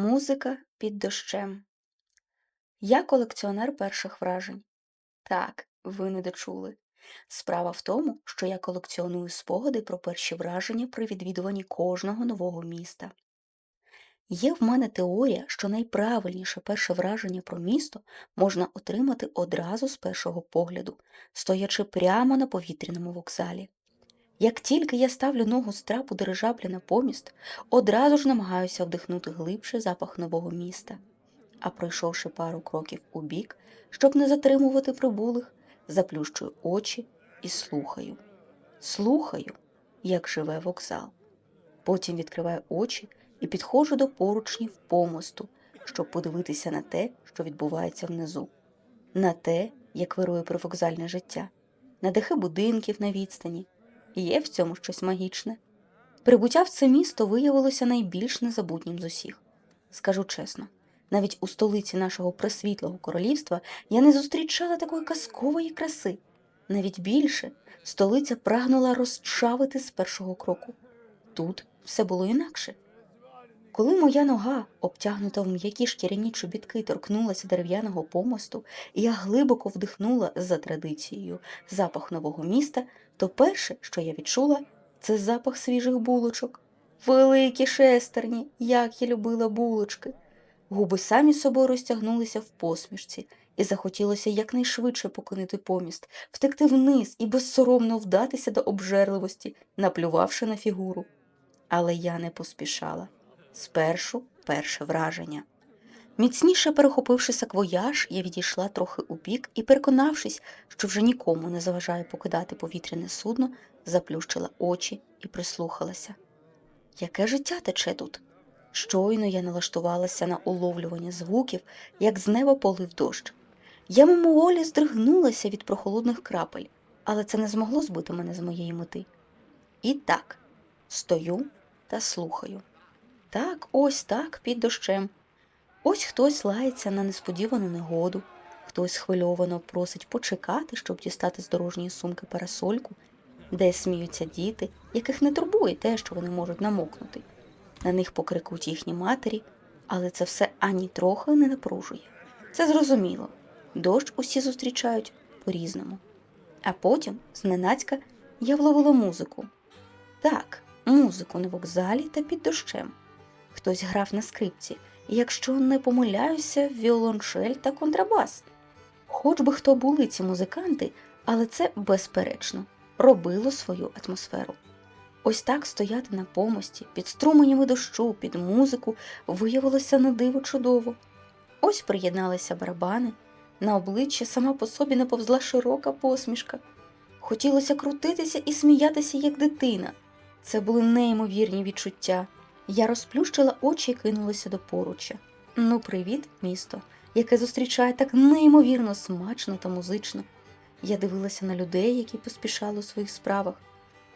Музика під дощем. Я колекціонер перших вражень. Так, ви не дочули. Справа в тому, що я колекціоную спогади про перші враження при відвідуванні кожного нового міста. Є в мене теорія, що найправильніше перше враження про місто можна отримати одразу з першого погляду, стоячи прямо на повітряному вокзалі. Як тільки я ставлю ногу з трапу дирижаблі на поміст, одразу ж намагаюся вдихнути глибше запах нового міста. А пройшовши пару кроків у бік, щоб не затримувати прибулих, заплющую очі і слухаю. Слухаю, як живе вокзал. Потім відкриваю очі і підходжу до поручнів помосту, щоб подивитися на те, що відбувається внизу, на те, як вирує привокзальне життя, на дахи будинків на відстані. Є в цьому щось магічне. Прибуття в це місто виявилося найбільш незабутнім з усіх. Скажу чесно, навіть у столиці нашого пресвітлого королівства я не зустрічала такої казкової краси. Навіть більше столиця прагнула розчавити з першого кроку. Тут все було інакше. Коли моя нога, обтягнута в м'які шкіряні чобітки, торкнулася дерев'яного помосту, і я глибоко вдихнула за традицією запах нового міста, то перше, що я відчула, це запах свіжих булочок. Великі шестерні, як я любила булочки. Губи самі собою розтягнулися в посмішці, і захотілося якнайшвидше покинути поміст, втекти вниз і безсоромно вдатися до обжерливості, наплювавши на фігуру. Але я не поспішала. Спершу перше враження. Міцніше перехопивши саквояж, я відійшла трохи убік і, переконавшись, що вже нікому не заважає покидати повітряне судно, заплющила очі і прислухалася. Яке життя тече тут? Щойно я налаштувалася на уловлювання звуків, як з неба полив дощ. Я мимоволі здригнулася від прохолодних крапель, але це не змогло збити мене з моєї мети. І так, стою та слухаю. Так, ось так, під дощем. Ось хтось лається на несподівану негоду, хтось схвильовано просить почекати, щоб дістати з дорожньої сумки парасольку, де сміються діти, яких не турбує те, що вони можуть намокнути. На них покрикуть їхні матері, але це все ані трохи не напружує. Це зрозуміло. Дощ усі зустрічають по-різному. А потім, зненацька, я вловила музику. Так, музику на вокзалі та під дощем. Хтось грав на скрипці, якщо не помиляюся, віолончель та контрабас. Хоч би хто були ці музиканти, але це, безперечно, робило свою атмосферу. Ось так стояти на помості, під струменями дощу, під музику виявилося на диво чудово. Ось приєдналися барабани, на обличчя сама по собі наповзла широка посмішка. Хотілося крутитися і сміятися, як дитина. Це були неймовірні відчуття. Я розплющила очі і кинулася до поруччя. Ну, привіт, місто, яке зустрічає так неймовірно смачно та музично. Я дивилася на людей, які поспішали у своїх справах.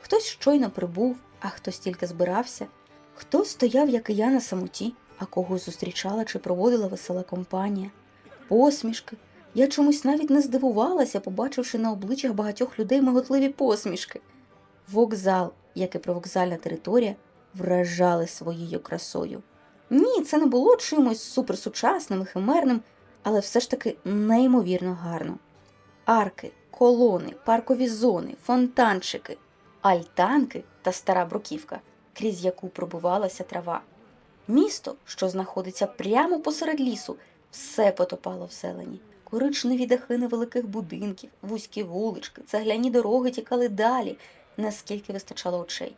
Хтось щойно прибув, а хтось тільки збирався, хтось стояв, як і я на самоті, а когось зустрічала чи проводила весела компанія. Посмішки. Я чомусь навіть не здивувалася, побачивши на обличчях багатьох людей миготливі посмішки. Вокзал, як і привокзальна територія, вражали своєю красою. Ні, це не було чимось суперсучасним і химерним, але все ж таки неймовірно гарно. Арки, колони, паркові зони, фонтанчики, альтанки та стара бруківка, крізь яку пробивалася трава. Місто, що знаходиться прямо посеред лісу, все потопало в зелені. Коричневі дахи невеликих будинків, вузькі вулички, цегляні дороги тікали далі, наскільки вистачало очей.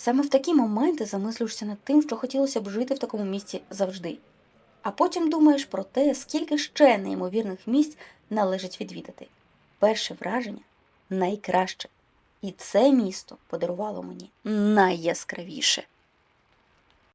Саме в такі моменти замислюєшся над тим, що хотілося б жити в такому місці завжди. А потім думаєш про те, скільки ще неймовірних місць належить відвідати. Перше враження найкраще. І це місто подарувало мені найяскравіше.